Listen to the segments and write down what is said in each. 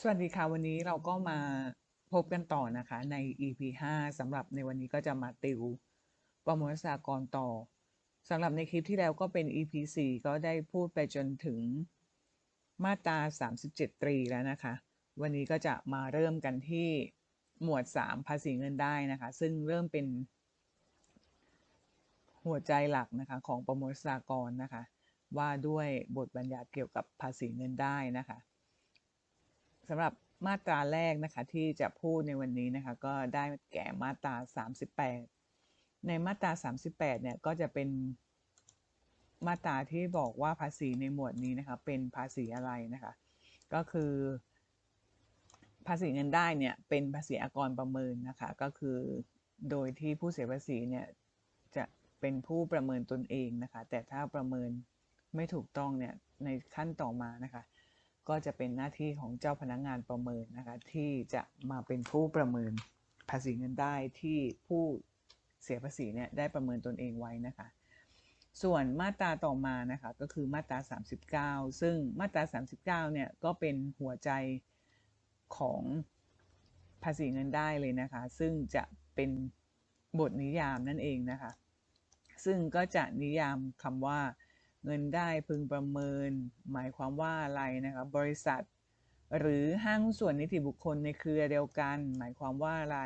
สวัสดีค่ะ วันนี้เราก็มาพบกันต่อนะคะใน EP 5สำหรับในวันนี้ก็จะมาติวประมวลศากรต่อสำหรับในคลิปที่แล้วก็เป็น EP 4ก็ได้พูดไปจนถึงมาตรา 37 ตรีแล้วนะคะ วันนี้ก็จะมาเริ่มกันที่หมวด 3 ภาษีเงินได้นะคะ ซึ่งเริ่มเป็นหัวใจหลักนะคะของประมวลศากรนะคะ ว่าด้วยบทบัญญัติเกี่ยวกับภาษีเงินได้นะคะ สำหรับมาตราแรกนะคะที่จะพูดในวันนี้นะคะก็ได้แก่มาตรา 38 ในมาตรา 38เนี่ยก็จะเป็นมาตราที่บอกว่าภาษีในหมวดนี้นะคะเป็นภาษีอะไรนะคะก็คือ ภาษีเงินได้เนี่ยเป็นภาษีอากรประเมินนะคะก็คือโดยที่ผู้เสียภาษีเนี่ยจะเป็นผู้ประเมินตนเองนะคะแต่ถ้าประเมินไม่ถูกต้องเนี่ยในขั้นต่อมานะคะ ก็จะเป็นหน้าที่ของเจ้าพนักงานประเมินนะคะที่จะมาเป็นผู้ประเมินภาษีเงินได้ที่ผู้เสียภาษีเนี่ยได้ประเมินตนเองไว้นะคะ ส่วนมาตราต่อมานะคะก็คือมาตรา 39 ซึ่งมาตรา 39เนี่ยก็เป็นหัวใจของภาษีเงินได้เลยนะคะ ซึ่งจะเป็นบทนิยามนั่นเองนะคะ ซึ่งก็จะนิยามคำว่า เงินได้พึงประเมิน หมายความว่าอะไรนะคะบริษัท หรือห้างส่วนนิติบุคคลในเครือเดียวกัน หมายความว่าอะไร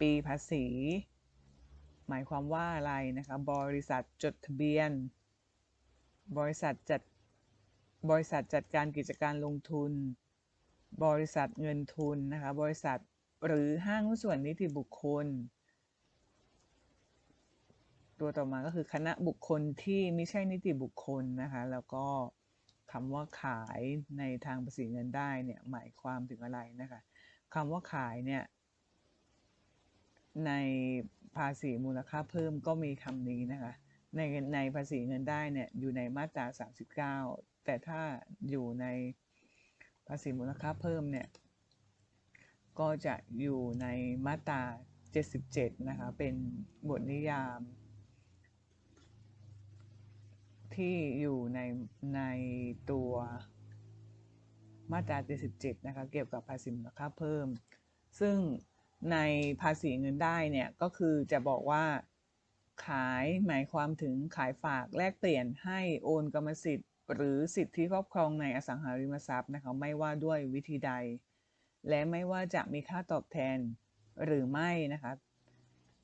ปีภาษี หมายความว่าอะไรนะคะบริษัทจดทะเบียน บริษัทจัดบริษัทจัดการกิจการลงทุน บริษัทเงินทุนนะคะบริษัทหรือห้างส่วนนิติบุคคล ตัวต่อมาก็คือคณะบุคคลที่ไม่ใช่นิติบุคคลนะคะ แล้วก็คำว่าขายในทางภาษีเงินได้เนี่ยหมายความถึงอะไรนะคะคำว่าขายเนี่ยในภาษีมูลค่าเพิ่มก็มีคำนี้นะคะ ในในภาษีเงินได้เนี่ยอยู่ในมาตรา 39 แต่ถ้าอยู่ในภาษีมูลค่าเพิ่มเนี่ยก็จะอยู่ในมาตรา 77 นะคะ เป็นบทนิยาม ที่อยู่ในในตัวมาตรา 77 นะคะ เกี่ยวกับภาษีมูลค่าเพิ่ม ซึ่งในภาษีเงินได้เนี่ย ก็คือจะบอกว่าขายหมายความถึงขายฝากแลกเปลี่ยนให้โอนกรรมสิทธิ์ หรือสิทธิครอบครองในอสังหาริมทรัพย์นะคะ ไม่ว่าด้วยวิธีใด และไม่ว่าจะมีค่าตอบแทนหรือไม่นะคะ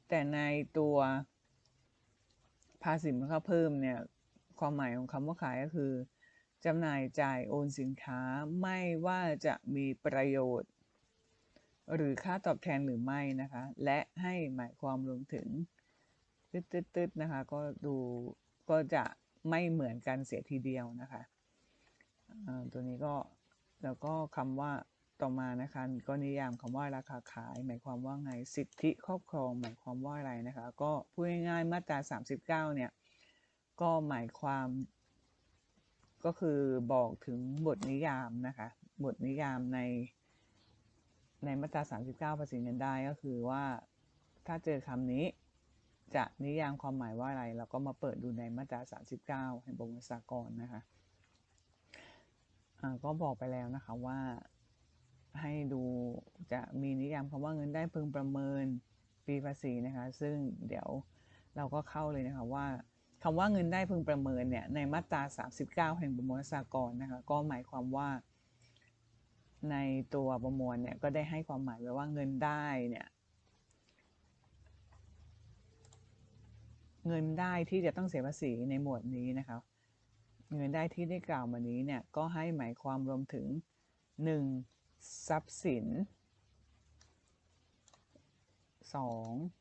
แต่ในตัวภาษีมูลค่าเพิ่มเนี่ย ความหมายของคำว่าขายก็คือจำหน่ายจ่ายโอนสินค้าไม่ว่าจะมีประโยชน์ หรือค่าตอบแทนหรือไม่นะคะ และให้หมายความรวมถึงตึ๊ดๆนะคะ ก็ดูก็จะไม่เหมือนกันเสียทีเดียวนะคะตัวนี้ก็แล้วก็คำว่าต่อมานะคะก็นิยามคำว่าราคาขาย หมายความว่าไงสิทธิครอบครอง หมายความว่าอะไรนะคะ ก็พูดง่ายๆมาตรา 39 เนี่ย ก็หมายความก็คือบอกถึงบทนิยามนะคะ บทนิยามในในมาตรา 39 ภาษีเงินได้ก็คือว่าถ้าเจอคำนี้จะนิยามความหมายว่าอะไร เราก็มาเปิดดูในมาตรา 39 แห่งประมวลสากลนะคะก็บอกไปแล้วนะคะว่าให้ดูจะมีนิยามคำว่าเงินได้พึงประเมินปีภาษีนะคะ ซึ่งเดี๋ยวเราก็เข้าเลยนะคะว่า คำว่าเงินได้พึงประเมินเนี่ยในมาตรา 39 แห่งประมวลสากลนะคะก็หมายความว่าในตัวประมวลเนี่ยก็ได้ให้ความหมายไว้ว่าเงินได้เนี่ยเงินได้ที่จะต้องเสียภาษีในหมวดนี้นะคะเงินได้ที่ได้กล่าวมานี้เนี่ยก็ให้หมายความรวมถึง 1. ทรัพย์สิน 2.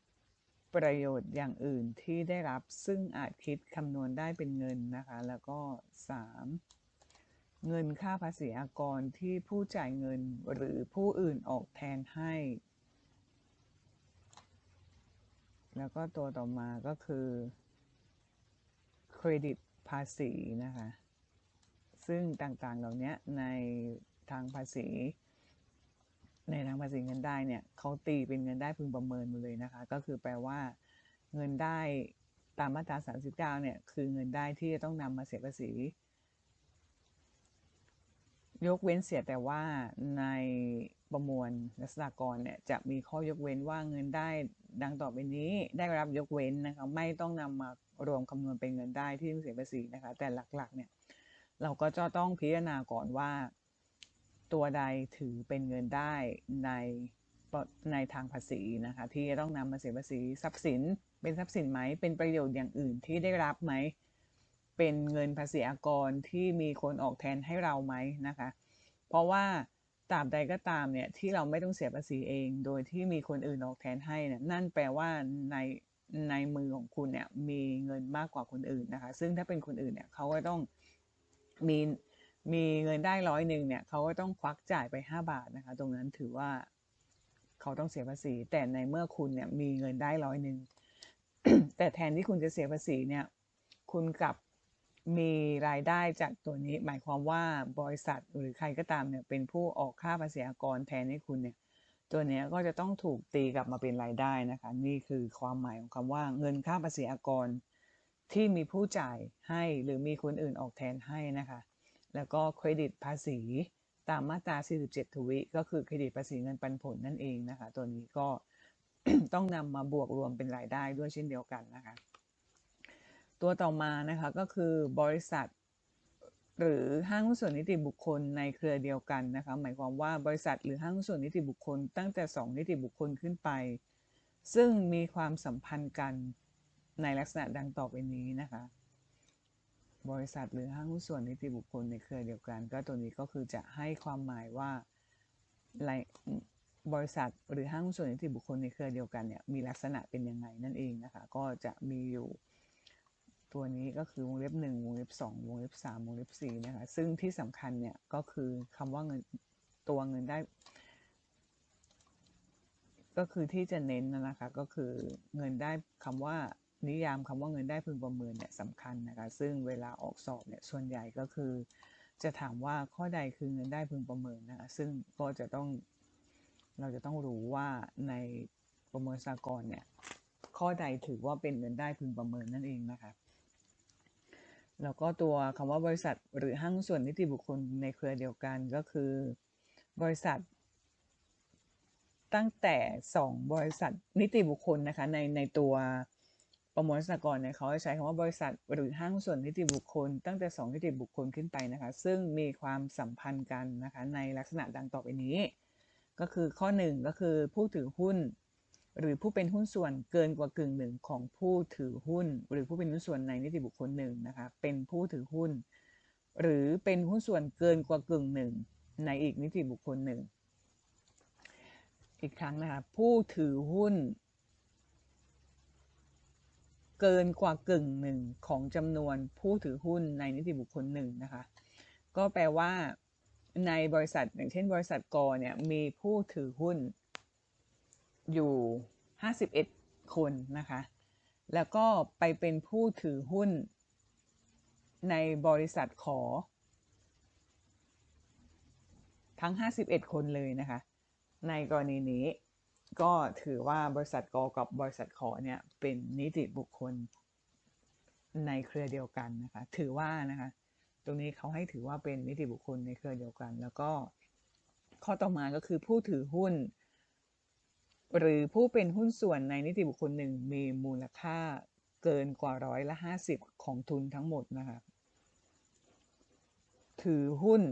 ประโยชน์อย่างอื่นที่ได้รับซึ่งอาจคิดคำนวณได้เป็นเงินนะคะ แล้วก็ 3. เงินค่าภาษีอากรที่ผู้จ่ายเงินหรือผู้อื่นออกแทนให้ แล้วก็ตัวต่อมาก็คือเครดิตภาษีนะคะ ซึ่งต่างๆเหล่านี้ในทางภาษี ในทางภาษีเงินได้เนี่ยเขาตีเป็นเงินได้พึงประเมินมาเลยนะคะ ก็คือแปลว่า เงินได้ตามมาตรา 39 เนี่ย คือเงินได้ที่จะต้องนำมาเสียภาษี ยกเว้นเสียแต่ว่าในประมวลรัษฎากรเนี่ยจะมีข้อยกเว้นว่าเงินได้ดังต่อไปนี้ได้รับยกเว้นนะคะไม่ต้องนำมารวมคำนวณเป็นเงินได้ที่ต้องเสียภาษีนะคะ แต่หลักๆเนี่ยเราก็จะต้องพิจารณาก่อนว่า ตัวใดถือเป็นเงินได้ในในทางภาษีนะคะ ที่จะต้องนำมาเสียภาษีทรัพย์สิน เป็นทรัพย์สินไหมเป็นประโยชน์อย่างอื่นที่ได้รับไหม เป็นเงินภาษีอากรที่มีคนออกแทนให้เราไหมนะคะ เพราะว่าตราบใดก็ตามเนี่ยที่เราไม่ต้องเสียภาษีเอง โดยที่มีคนอื่นออกแทนให้นนั่นแปลว่าในในมือของคุณเนี่ยมีเงินมากกว่าคนอื่นนะคะ ซึ่งถ้าเป็นคนอื่นเนี่ยเขาก็ต้องมี มีเงินได้ร้อยหนึ่งเนี่ยเขาก็ต้องควักจ่ายไป 5 บาทนะคะ ตรงนั้นถือว่าเขาต้องเสียภาษี แต่ในเมื่อคุณเนี่ยมีเงินได้ร้อยหนึ่งแต่แทนที่คุณจะเสียภาษีเนี่ย คุณกลับมีรายได้จากตัวนี้ หมายความว่าบริษัทหรือใครก็ตามเนี่ยเป็นผู้ออกค่าภาษีอากรแทนให้คุณเนี่ย ตัวนี้ก็จะต้องถูกตีกลับมาเป็นรายได้นะคะ นี่คือความหมายของคำว่าเงินค่าภาษีอากรที่มีผู้จ่ายให้หรือมีคนอื่นออกแทนให้นะคะ แล้วก็เครดิตภาษีตามมาตรา 47 ทวิก็คือเครดิตภาษีเงินปันผลนั่นเองนะคะ ตัวนี้ก็ต้องนำมาบวกรวมเป็นรายได้ด้วยเช่นเดียวกันนะคะ ตัวต่อมานะคะก็คือบริษัท หรือห้างหุ้นส่วนนิติบุคคลในเครือเดียวกันนะคะ หมายความว่าบริษัทหรือห้างหุ้นส่วนนิติบุคคล ตั้งแต่ 2 นิติบุคคลขึ้นไป ซึ่งมีความสัมพันธ์กันในลักษณะดังต่อไปนี้นะคะ บริษัทหรือห้างหุ้นส่วนนิติบุคคลในเครือเดียวกัน ก็ตัวนี้ก็คือจะให้ความหมายว่าบริษัทหรือห้างหุ้นส่วนนิติบุคคลในเครือเดียวกันเนี่ยมีลักษณะเป็นยังไงนั่นเองนะคะก็จะมีอยู่ ตัวนี้ก็คือวงเล็บ1วงเล็บ2วงเล็บ3วงเล็บ4นะคะซึ่งที่สำคัญเนี่ยก็คือคำว่าเงินตัวเงินได้ ก็คือที่จะเน้นนะคะก็คือเงินได้คำว่า นิยามคำว่าเงินได้พึงประเมินเนี่ยสำคัญนะคะ ซึ่งเวลาออกสอบเนี่ยส่วนใหญ่ก็คือ จะถามว่าข้อใดคือเงินได้พึงประเมินนะคะซึ่งก็จะต้องเราจะต้องรู้ว่าในประเมินสากลเนี่ยข้อใดถือว่าเป็นเงินได้พึงประเมินนั่นเองนะคะแล้วก็ตัวคำว่าบริษัทหรือห้างส่วนนิติบุคคลในเครือเดียวกันก็คือ บริษัท ตั้งแต่ 2 บริษัทนิติบุคคลนะคะในในตัว ประมวลสากลเนี่ยเขาใช้คำว่าบริษัทหรือห้างส่วนนิติบุคคล ตั้งแต่ 2 นิติบุคคลขึ้นไปนะคะ ซึ่งมีความสัมพันธ์กันนะคะในลักษณะดังต่อไปนี้ ก็คือข้อ 1 ก็คือผู้ถือหุ้น หรือผู้เป็นหุ้นส่วนเกินกว่ากึ่งหนึ่งของผู้ถือหุ้น หรือผู้เป็นหุ้นส่วนในนิติบุคคลหนึ่งนะคะเป็นผู้ถือหุ้น หรือเป็นหุ้นส่วนเกินกว่ากึ่งหนึ่งในอีกนิติบุคคลหนึ่งอีกครั้งนะคะผู้ถือหุ้น เกินกว่ากึ่งหนึ่งของจำนวนผู้ถือหุ้นในนิติบุคคลหนึ่งนะคะ ก็แปลว่าในบริษัทอย่างเช่น บริษัทกอเนี่ยมีผู้ถือหุ้นอยู่ 51 คนนะคะ แล้วก็ไปเป็นผู้ถือหุ้นในบริษัทขอ ทั้ง 51 คนเลยนะคะ ในกรณีนี้ ก็ถือว่าบริษัทกอกับบริษัทขอเนี่ยเป็นนิติบุคคลในเครือเดียวกันนะคะ ถือว่านะคะ ตรงนี้เขาให้ถือว่าเป็นนิติบุคคลในเครือเดียวกัน แล้วก็ข้อต่อมาก็คือผู้ถือหุ้น หรือผู้เป็นหุ้นส่วนในนิติบุคคลหนึ่งมีมูลค่าเกินกว่าร้อยละห้าสิบของทุนทั้งหมดนะคะ ถือหุ้น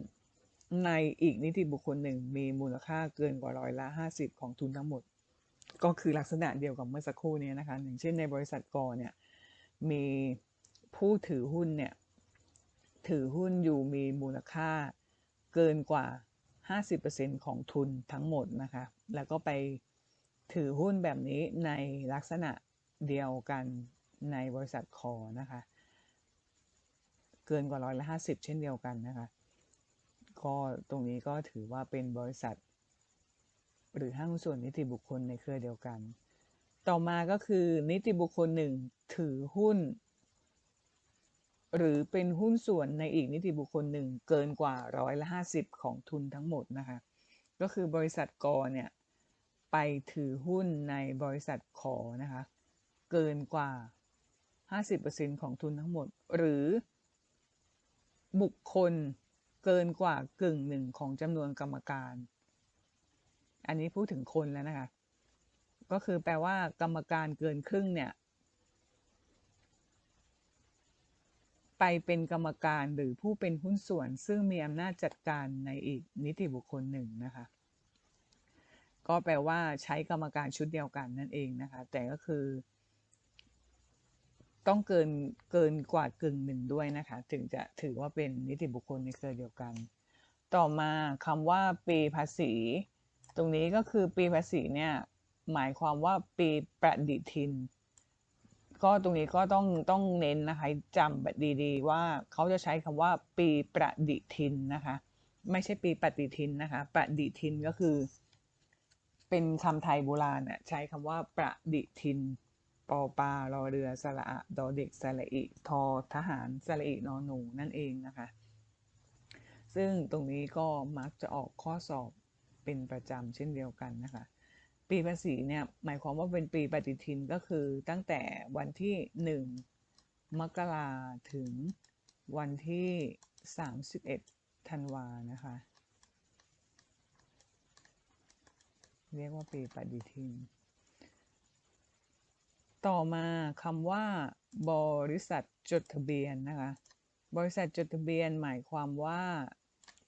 ในอีกนิติบุคคลหนึ่งมีมูลค่าเกินกว่าร้อยละห้าสิบของทุนทั้งหมด ก็คือลักษณะเดียวกับเมื่อสักครู่นี้นะคะอย่างเช่นในบริษัทกอเนี่ยมีผู้ถือหุ้นเนี่ยถือหุ้นอยู่มีมูลค่าเกินกว่า 50%ของทุนทั้งหมดนะคะ แล้วก็ไปถือหุ้นแบบนี้ในลักษณะเดียวกันในบริษัทคอนะคะ เกินกว่าร้อยละห้าสิบเช่นเดียวกันนะคะ ก็ตรงนี้ก็ถือว่าเป็นบริษัท หรือห้างส่วนนิติบุคคลในเครือเดียวกัน ต่อมาก็คือนิติบุคคลหนึ่งถือหุ้น หรือเป็นหุ้นส่วนในอีกนิติบุคคลหนึ่งเกินกว่าร้อยละห้าสิบของทุนทั้งหมดนะคะก็คือบริษัทกอเนี่ยไปถือหุ้นในบริษัทขอนะคะเกินกว่า 50%ของทุนทั้งหมด หรือบุคคลเกินกว่ากึ่งหนึ่งของจำนวนกรรมการ อันนี้พูดถึงคนแล้วนะคะ ก็คือแปลว่ากรรมการเกินครึ่งเนี่ย ไปเป็นกรรมการหรือผู้เป็นหุ้นส่วน ซึ่งมีอำนาจจัดการในอีกนิติบุคคลหนึ่งนะคะ ก็แปลว่าใช้กรรมการชุดเดียวกันนั่นเองนะคะ แต่ก็คือ ต้องเกินเกินกว่ากึ่งหนึ่งด้วยนะคะ ถึงจะถือว่าเป็นนิติบุคคลในเครือเดียวกัน ต่อมาคำว่าปีภาษี ตรงนี้ก็คือปีภาษีเนี่ยหมายความว่าปีประดิทิน ก็ตรงนี้ก็ต้องต้องเน้นนะคะจำแบบดีๆว่าเขาจะใช้คำว่าปีประดิทินนะคะ ไม่ใช่ปีปฏิทินนะคะประดิทินก็คือ เป็นคำไทยโบราณน่ะใช้คำว่าประดิทินปอปลารอเรือสระอะดอเด็กสระอิทอทหารสระอินอหนูนั่นเองนะคะ ซึ่งตรงนี้ก็มักจะออกข้อสอบ เป็นประจำเช่นเดียวกันนะคะ ปีภาษีเนี่ยหมายความว่าเป็นปีปฏิทินก็คือตั้งแต่วันที่ 1 มกราถึงวันที่ 31 ธันวานะคะ เรียกว่าปีปฏิทิน ต่อมาคำว่า บริษัทจดทะเบียนนะคะบริษัทจดทะเบียนหมายความว่า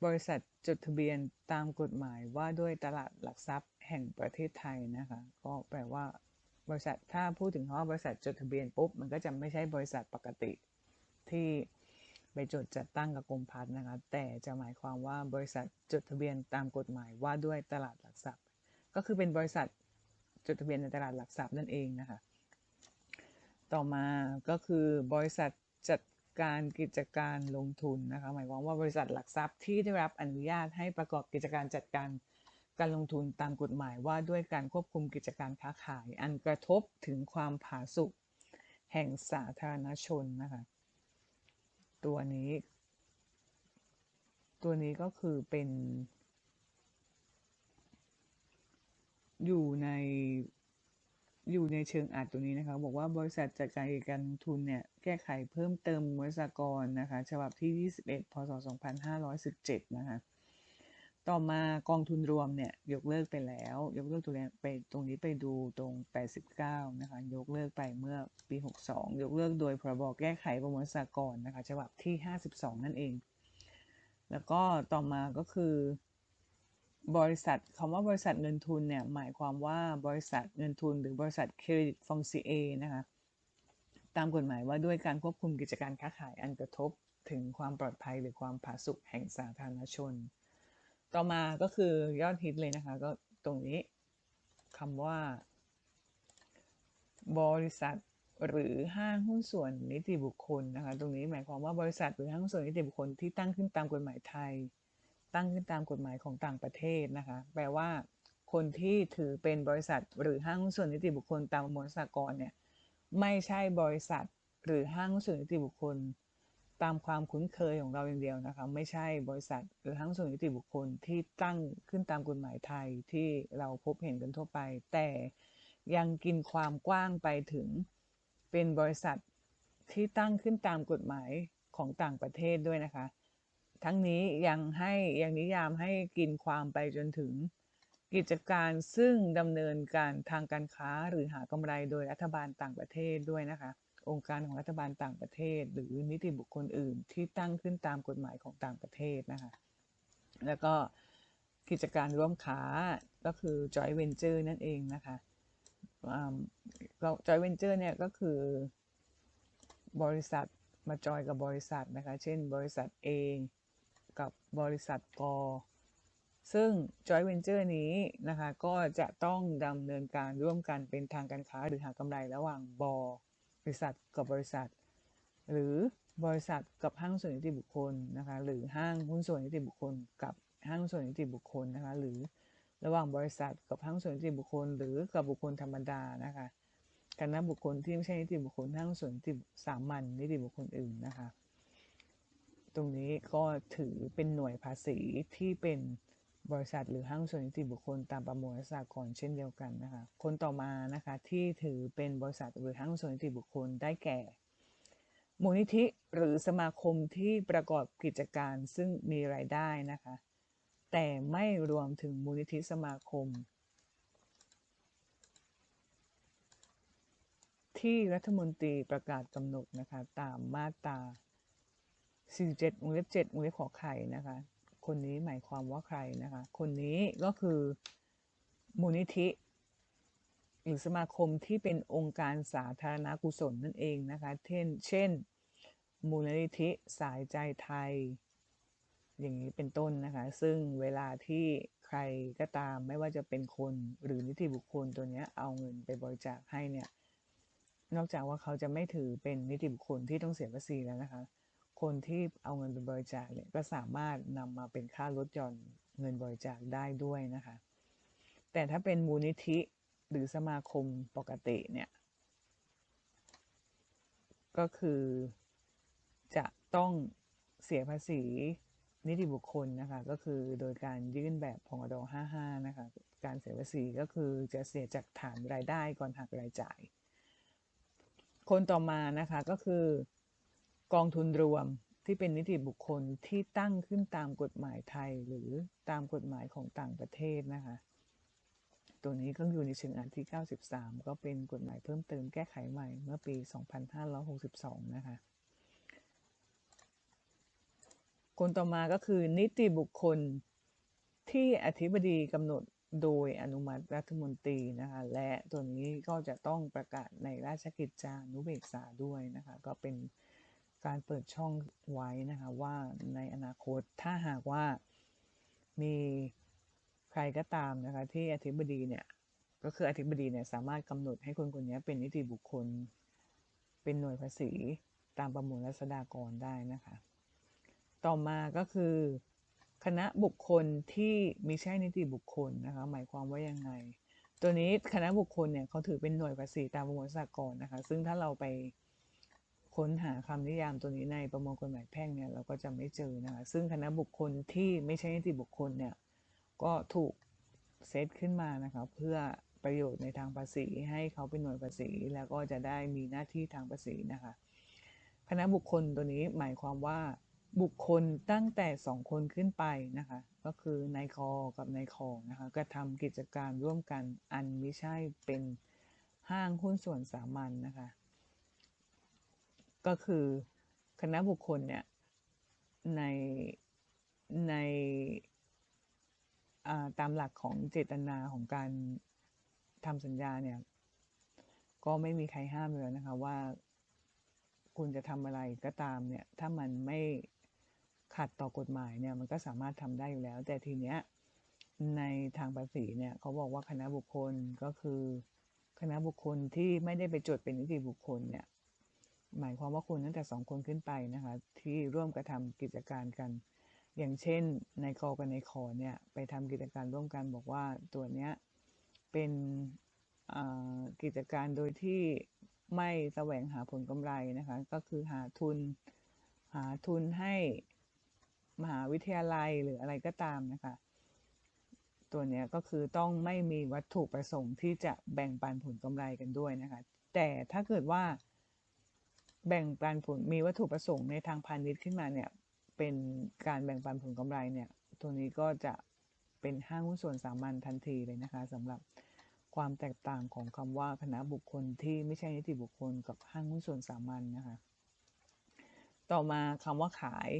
บริษัท จดทะเบียนตามกฎหมายว่าด้วยตลาดหลักทรัพย์แห่งประเทศไทยนะคะ ก็แปลว่า บริษัทถ้าพูดถึงคำว่าบริษัทจดทะเบียนปุ๊บมันก็จะไม่ใช่บริษัทปกติที่ไปจดจัดตั้งกับกรมพัฒน์นะคะ แต่จะหมายความว่าบริษัทจดทะเบียนตามกฎหมายว่าด้วยตลาดหลักทรัพย์ ก็คือเป็นบริษัทจดทะเบียนในตลาดหลักทรัพย์นั่นเองนะคะ ต่อมาก็คือบริษัทจัด การกิจการลงทุนนะคะหมายความว่าบริษัทหลักทรัพย์ที่ได้รับอนุญาตให้ประกอบกิจการจัดการการลงทุนตามกฎหมายว่าด้วยการควบคุมกิจการค้าขาย อันกระทบถึงความผาสุกแห่งสาธารณชนนะคะตัวนี้ ตัวนี้ก็คือเป็น อยู่ใน อยู่ในเชิงอาจตัวนี้นะคะ บอกว่าบริษัทจัดการกิจการทุนเนี่ย แก้ไขเพิ่มเติมบริษัทกรนะคะ ฉบับที่ 21 พศ 2517 นะคะ ต่อมากองทุนรวมเนี่ย ยกเลิกไปแล้ว ยกเลิกตัวนี้ไปตรงนี้ไปดูตรง 89 นะคะ ยกเลิกไปเมื่อปี 62 ยกเลิกโดยพรบแก้ไขประมวลสากลนะคะ ฉบับที่ 52 นั่นเอง แล้วก็ต่อมาก็คือ บริษัทคำว่าบริษัทเงินทุนเนี่ยหมายความว่าบริษัทเงินทุน หรือบริษัทเครดิตฟองซีเอนะคะตามกฎหมายว่าด้วยการควบคุมกิจการค้าขายอันกระทบถึงความปลอดภัยหรือความผาสุกแห่งสาธารณชน ต่อมาก็คือยอดฮิตเลยนะคะก็ตรงนี้คำว่า บริษัทหรือห้างหุ้นส่วนนิติบุคคลนะคะตรงนี้หมายความว่าบริษัทหรือห้างหุ้นส่วนนิติบุคคลที่ตั้งขึ้นตามกฎหมายไทย ตั้งขึ้นตามกฎหมายของต่างประเทศนะคะ แปลว่า คนที่ถือเป็นบริษัทหรือห้างส่วนนิติบุคคลตามประมวลสากลเนี่ยไม่ใช่บริษัทหรือห้างส่วนนิติบุคคล ตามความคุ้นเคยของเราอย่างเดียวนะคะ ไม่ใช่บริษัทหรือห้างส่วนนิติบุคคลที่ตั้งขึ้นตามกฎหมายไทยที่เราพบเห็นกันทั่วไป แต่ยังกินความกว้างไปถึงเป็นบริษัทที่ตั้งขึ้นตามกฎหมายของต่างประเทศด้วยนะคะ ทั้งนี้ยังให้ยังนิยามให้กินความไปจนถึง กิจการซึ่งดำเนินการทางการค้าหรือหากำไรโดยรัฐบาลต่างประเทศด้วยนะคะ องค์การของรัฐบาลต่างประเทศ หรือนิติบุคคลอื่นที่ตั้งขึ้นตามกฎหมายของต่างประเทศนะคะ แล้วก็กิจการร่วมค้าก็คือ joint venture นั่นเองนะคะเรา joint venture เนี่ยก็คือบริษัทมาจอยกับบริษัทนะคะ เช่นบริษัท A กับบริษัทกซึ่ง joint venture นี้นะคะก็จะต้องดำเนินการร่วมกันเป็นทางการค้าหรือหากำไรระหว่างบริษัทกับบริษัท หรือบริษัทกับห้างส่วนนิติบุคคลนะคะหรือห้างหุ้นส่วนนิติบุคคล กับห้างส่วนนิติบุคคลนะคะหรือระหว่างบริษัทกับห้างส่วนนิติบุคคล หรือกับบุคคลธรรมดานะคะคณะบุคคลที่ไม่ใช่นิติบุคคลห้างส่วนนิติสามัญนิติบุคคลอื่นนะคะ ตรงนี้ก็ถือเป็นหน่วยภาษีที่เป็นบริษัทหรือห้างส่วนนิติบุคคลตามประมวลรัษฎากรเช่นเดียวกันนะคะคนต่อมานะคะที่ถือเป็นบริษัทหรือห้างส่วนนิติบุคคลได้แก่ มูลนิธิหรือสมาคมที่ประกอบกิจการซึ่งมีรายได้นะคะแต่ไม่รวมถึงมูลนิธิสมาคม ที่รัฐมนตรีประกาศกำหนดนะคะตามมาตรา 47วงเล็บ7วงเล็บขอไข่นะคะ คนนี้หมายความว่าใครนะคะ คนนี้ก็คือมูลนิธิหรือสมาคมที่เป็นองค์การสาธารณกุศลนั่นเองนะคะเช่นเช่น มูลนิธิสายใจไทย อย่างนี้เป็นต้นนะคะ ซึ่งเวลาที่ใครก็ตามไม่ว่าจะเป็นคนหรือนิติบุคคลตัวเนี้ยเอาเงินไปบริจาคให้เนี่ย นอกจากว่าเขาจะไม่ถือเป็นนิติบุคคลที่ต้องเสียภาษีแล้วนะคะ คนที่เอาเงินไปบริจาคเนี่ยก็สามารถนำมาเป็นค่าลดหย่อนเงินบริจาคได้ด้วยนะคะ แต่ถ้าเป็นมูลนิธิหรือสมาคมปกติเนี่ยก็คือจะต้องเสียภาษีนิติบุคคลนะคะก็คือโดยการยื่นแบบพงด55นะคะการเสียภาษีก็คือจะเสียจากฐานรายได้ก่อนหักรายจ่าย คนต่อมานะคะก็คือ กองทุนรวมที่เป็นนิติบุคคลที่ตั้งขึ้นตามกฎหมายไทยหรือตามกฎหมายของต่างประเทศนะคะ ตัวนี้ก็อยู่ในเชิงอันที่ 93 ก็เป็นกฎหมายเพิ่มเติมแก้ไขใหม่เมื่อปี 2562 นะคะคนต่อมาก็คือนิติบุคคลที่อธิบดีกำหนดโดยอนุมัติรัฐมนตรีนะคะและตัวนี้ก็จะต้องประกาศในราชกิจจานุเบกษาด้วยนะคะก็เป็น การเปิดช่องไว้นะคะว่าในอนาคตถ้าหากว่ามีใครก็ตามนะคะที่อธิบดีเนี่ยก็คืออธิบดีเนี่ยสามารถกำหนดให้คนคนนี้เป็นนิติบุคคล เป็นหน่วยภาษีตามประมวลรัษฎากรได้นะคะ ต่อมาก็คือคณะบุคคลที่มิใช่นิติบุคคลนะคะหมายความว่ายังไง ตัวนี้คณะบุคคลเนี่ยเขาถือเป็นหน่วยภาษีตามประมวลรัษฎากรนะคะ ซึ่งถ้าเราไป ค้นหาคำนิยามตัวนี้ในประมวลกฎหมายแพ่งเนี่ยเราก็จะไม่เจอนะคะซึ่งคณะบุคคลที่ไม่ใช่นิติบุคคลเนี่ยก็ถูกเซตขึ้นมานะคะเพื่อประโยชน์ในทางภาษีให้เขาเป็นหน่วยภาษี แล้วก็จะได้มีหน้าที่ทางภาษีนะคะคณะบุคคลตัวนี้หมายความว่าบุคคลตั้งแต่สองคนขึ้นไปนะคะก็คือนายคอกับนายคองนะคะกระทำกิจการร่วมกันอันไม่ใช่เป็นห้างหุ้นส่วนสามัญนนะคะ ก็คือคณะบุคคลเนี่ยในในตามหลักของเจตนาของการทำสัญญาเนี่ย ก็ไม่มีใครห้ามเลยนะคะว่าคุณจะทำอะไรก็ตามเนี่ย ถ้ามันไม่ขัดต่อกฎหมายเนี่ย มันก็สามารถทำได้อยู่แล้ว แต่ทีเนี้ยในทางภาษีเนี่ยเขาบอกว่าคณะบุคคลก็คือ คณะบุคคลที่ไม่ได้ไปจดเป็นนิติบุคคลเนี่ย หมายความว่าคุณตั้งแต่สองคนขึ้นไปนะคะ ที่ร่วมกระทำกิจการกัน อย่างเช่นในคอกับในคอเนี่ยไปทำกิจการร่วมกันบอกว่าตัวเนี้ยเป็นกิจการโดยที่ไม่แสวงหาผลกำไรนะคะ ก็คือหาทุนหาทุนให้มหาวิทยาลัยหรืออะไรก็ตามนะคะ ตัวนี้ก็คือต้องไม่มีวัตถุประสงค์ที่จะแบ่งปันผลกำไรกันด้วยนะคะ แต่ถ้าเกิดว่า แบ่งปันผลมีวัตถุประสงค์ในทางพาณิชย์ขึ้นมาเนี่ย เป็นการแบ่งปันผลกำไรเนี่ย ตัวนี้ก็จะเป็นห้างหุ้นส่วนสามัญทันทีเลยนะคะสำหรับความแตกต่างของคำว่าคณะบุคคลที่ไม่ใช่นิติบุคคลกับห้างหุ้นส่วนสามัญนนะคะ ต่อมาคำว่าขาย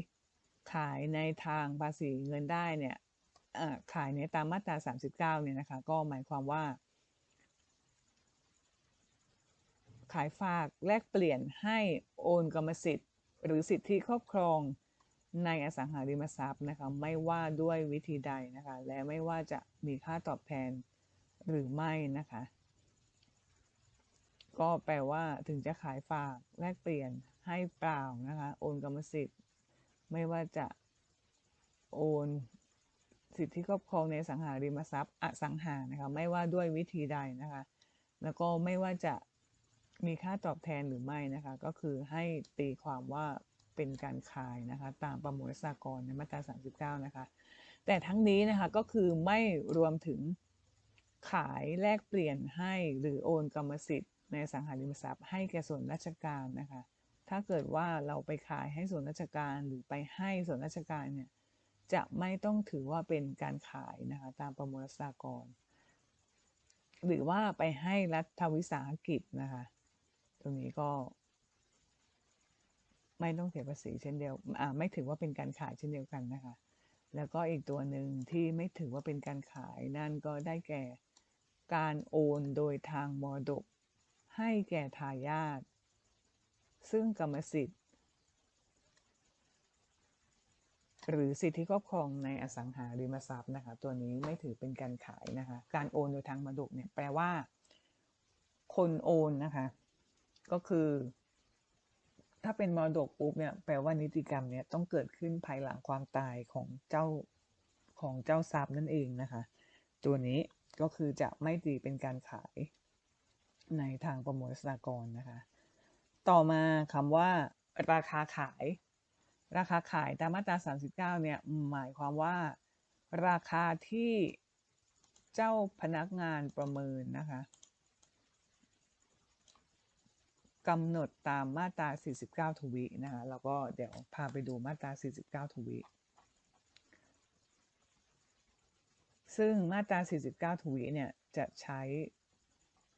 ขายในทางภาษีเงินได้เนี่ยขายเนี่ยตามมาตรา 39เนี่ยนะคะ ก็หมายความว่า ขายฝากแลกเปลี่ยนให้โอนกรรมสิทธิ์ หรือสิทธิครอบครองในอสังหาริมทรัพย์นะคะไม่ว่าด้วยวิธีใดนะคะและไม่ว่าจะมีค่าตอบแทนหรือไม่นะคะก็แปลว่าถึงจะขายฝากแลกเปลี่ยนให้เปล่านะคะโอนกรรมสิทธิ์ ไม่ว่าจะโอนสิทธิครอบครองในสังหาริมทรัพย์อสังหานะคะไม่ว่าด้วยวิธีใดนะคะแล้วก็ไม่ว่าจะ มีค่าตอบแทนหรือไม่นะคะ ก็คือให้ตีความว่าเป็นการขายนะคะ ตามประมวลสากรในมาตรา 39 นะคะ แต่ทั้งนี้นะคะก็คือไม่รวมถึงขายแลกเปลี่ยนให้หรือโอนกรรมสิทธิ์ในสังหาริมทรัพย์ให้แก่ส่วนราชการนะคะ ถ้าเกิดว่าเราไปขายให้ส่วนราชการหรือไปให้ส่วนราชการเนี่ยจะไม่ต้องถือว่าเป็นการขายนะคะตามประมวลรัษฎากร หรือว่าไปให้รัฐวิสาหกิจนะคะ ตรงนี้ก็ไม่ต้องเสียภาษีเช่นเดียวไม่ถือว่าเป็นการขายเช่นเดียวกันนะคะ แล้วก็อีกตัวหนึ่งที่ไม่ถือว่าเป็นการขายนั่นก็ได้แก่การโอนโดยทางมรดก ให้แก่ทายาทซึ่งกรรมสิทธิ์ หรือสิทธิครอบครองในอสังหาริมทรัพย์นะคะ ตัวนี้ไม่ถือเป็นการขายนะคะ การโอนโดยทางมรดกเนี่ยแปลว่า คนโอนนะคะ ก็คือ ถ้าเป็นมรดกปุ๊บเนี่ยแปลว่านิติกรรมเนี่ยต้องเกิดขึ้นภายหลังความตายของเจ้าของเจ้าทรัพย์นั่นเองนะคะ ตัวนี้ก็คือจะไม่ตีเป็นการขายในทางประมวลรัษฎากรนะคะ ต่อมาคำว่า ราคาขาย ราคาขายตามมาตรา 39 เนี่ยหมายความว่า ราคาที่เจ้าพนักงานประเมินนะคะ กำหนดตามมาตรา 49 ทวีนะคะแล้วก็เดี๋ยวพาไปดูมาตรา 49 ทวีซึ่งมาตรา 49 ทวีเนี่ยจะใช้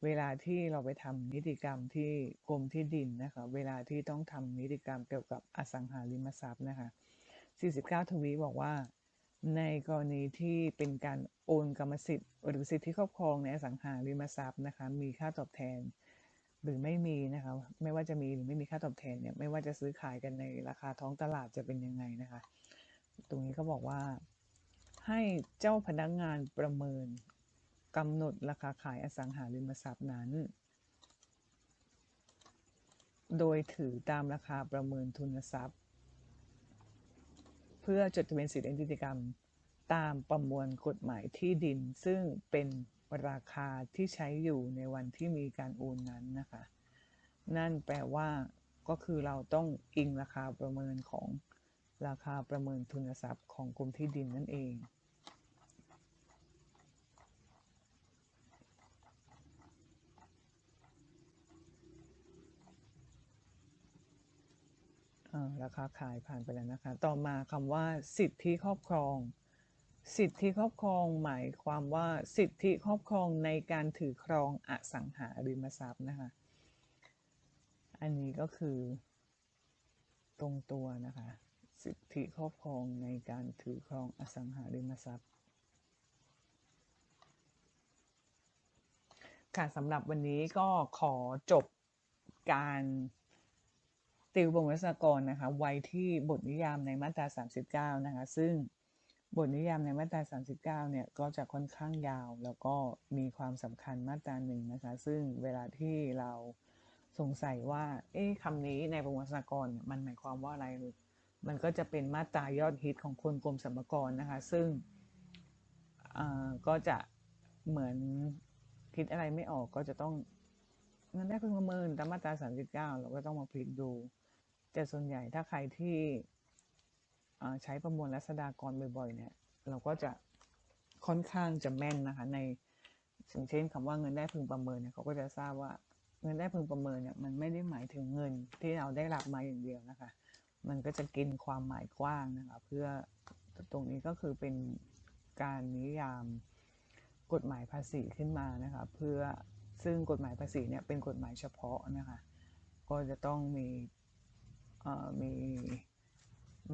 เวลาที่เราไปทำนิติกรรมที่กรมที่ดินนะคะเวลาที่ต้องทำนิติกรรมเกี่ยวกับอสังหาริมทรัพย์นะคะ 49 ทวีบอกว่า ในกรณีที่เป็นการโอนกรรมสิทธิ์หรือสิทธิครอบครองในอสังหาริมทรัพย์นะคะมีค่าตอบแทน หรือไม่มีนะคะไม่ว่าจะมีหรือไม่มีค่าตอบแทนเนี่ยไม่ว่าจะซื้อขายกันในราคาท้องตลาดจะเป็นยังไงนะคะ ตรงนี้ก็บอกว่า ให้เจ้าพนักงานประเมินกำหนดราคาขายอสังหาริมทรัพย์นั้น โดยถือตามราคาประเมินทุนทรัพย์ เพื่อจดทะเบียนสิทธินิติกรรม ตามประมวลกฎหมายที่ดินซึ่งเป็น ราคาที่ใช้อยู่ในวันที่มีการโอนนั้นนะคะ นั่นแปลว่าก็คือเราต้องอิงราคาประเมินของราคาประเมินทุนทรัพย์ของกรมที่ดินนั่นเองราคาขายผ่านไปแล้วนะคะ ต่อมาคำว่าสิทธิครอบครอง สิทธิครอบครองหมายความว่าสิทธิครอบครองในการถือครองอสังหาริมทรัพย์นะคะ อันนี้ก็คือ ตรงตัวนะคะ สิทธิครอบครองในการถือครองอสังหาริมทรัพย์ ค่ะสำหรับวันนี้ก็ขอจบการติวบงวัสกรนะคะ ไว้ที่บทนิยามในมาตรา 39 นะคะ ซึ่ง บทนิยามในมาตรา39เนี่ยก็จะค่อนข้างยาว แล้วก็มีความสำคัญมาตราหนึ่งนะคะ ซึ่งเวลาที่เราสงสัยว่า เอ๊ะคำนี้ในประมวลสากรมันหมายความว่าอะไร มันก็จะเป็นมาตรายอดฮิตของคนกรมสรรพากรนะคะ ซึ่งก็จะเหมือนคิดอะไรไม่ออกก็จะต้องเงินได้พึงประเมินตามมาตรา39เราก็ต้องมาพลิกดู แต่ส่วนใหญ่ถ้าใครที่ ใช้ประมวลรัษฎากรบ่อยๆ เนี่ย เราก็จะค่อนข้างจะแม่นนะคะ ในอย่างเช่นคำว่าเงินได้พึงประเมินเนี่ยเขาก็จะทราบว่าเงินได้พึงประเมินเนี่ยมันไม่ได้หมายถึงเงินที่เราได้รับมาอย่างเดียวนะคะ มันก็จะกินความหมายกว้างนะคะ เพื่อตรงนี้ก็คือเป็นการนิยามกฎหมายภาษีขึ้นมานะคะ เพื่อซึ่งกฎหมายภาษีเนี่ยเป็นกฎหมายเฉพาะนะคะ ก็จะต้องมีมี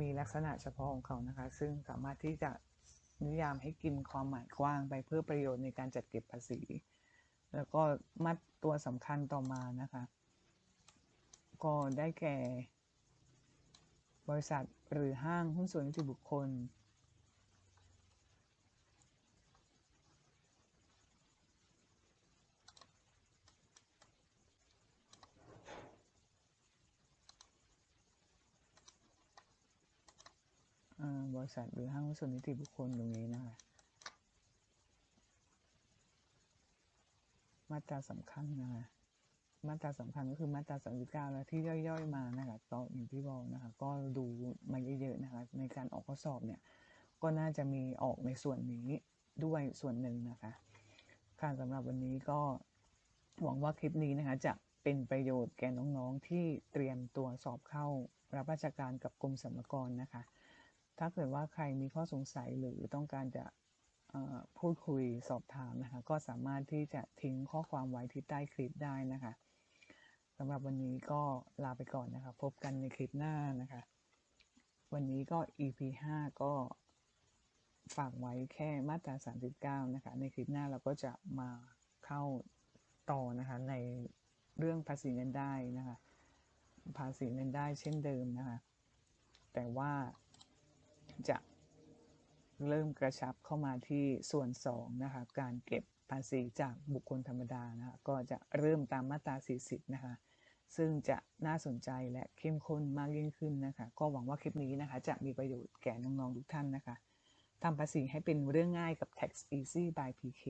มีลักษณะเฉพาะของเขานะคะ ซึ่งสามารถที่จะนิยามให้กินความหมายกว้างไปเพื่อประโยชน์ในการจัดเก็บภาษี แล้วก็มัดตัวสำคัญต่อมานะคะ ก็ได้แก่ บริษัทหรือห้างหุ้นส่วนนิติบุคคลบ ริษัทหรือห้างหุ้นส่วนนิติบุคคลตรงนี้นะคะมาตราสำคัญนะคะมาตราสำคัญก็คือมาตราสามสิบเก้าแล้วที่ย่อยๆมานะคะก็อย่างที่บอกนะคะ ก็ดูมาเยอะๆนะคะ ในการออกข้อสอบเนี่ย ก็น่าจะมีออกในส่วนนี้ด้วยส่วนหนึ่งนะคะการสำหรับวันนี้ก็หวังว่าคลิปนี้นะคะ จะเเป็นประโยชน์แก่น้องๆที่เตรียมตัวสอบเข้ารับราชการกับกรมสรรพากรนะคะ ถ้าเกิดว่าใครมีข้อสงสัยหรือต้องการจะพูดคุยสอบถามนะคะ ก็สามารถที่จะทิ้งข้อความไว้ที่ใต้คลิปได้นะคะสำหรับวันนี้ก็ลาไปก่อนนะคะ พบกันในคลิปหน้านะคะ วันนี้ก็ EP 5 ก็ฝากไว้แค่มาตรา 39 นะคะ ในคลิปหน้าเราก็จะมาเข้าต่อนะคะ ในเรื่องภาษีเงินได้นะคะ ภาษีเงินได้เช่นเดิมนะคะ แต่ว่า จะเริ่มกระชับเข้ามาที่ส่วน2นะคะการเก็บภาษีจากบุคคลธรรมดานะคะก็จะเริ่มตามมาตรา 40 นะคะ ซึ่งจะน่าสนใจและเข้มข้นมากยิ่งขึ้นนะคะ ก็หวังว่าคลิปนี้นะคะ จะมีประโยชน์แก่น้อง ๆ ทุกท่านนะคะทำภาษีให้เป็นเรื่องง่ายกับ Tax Easy by PK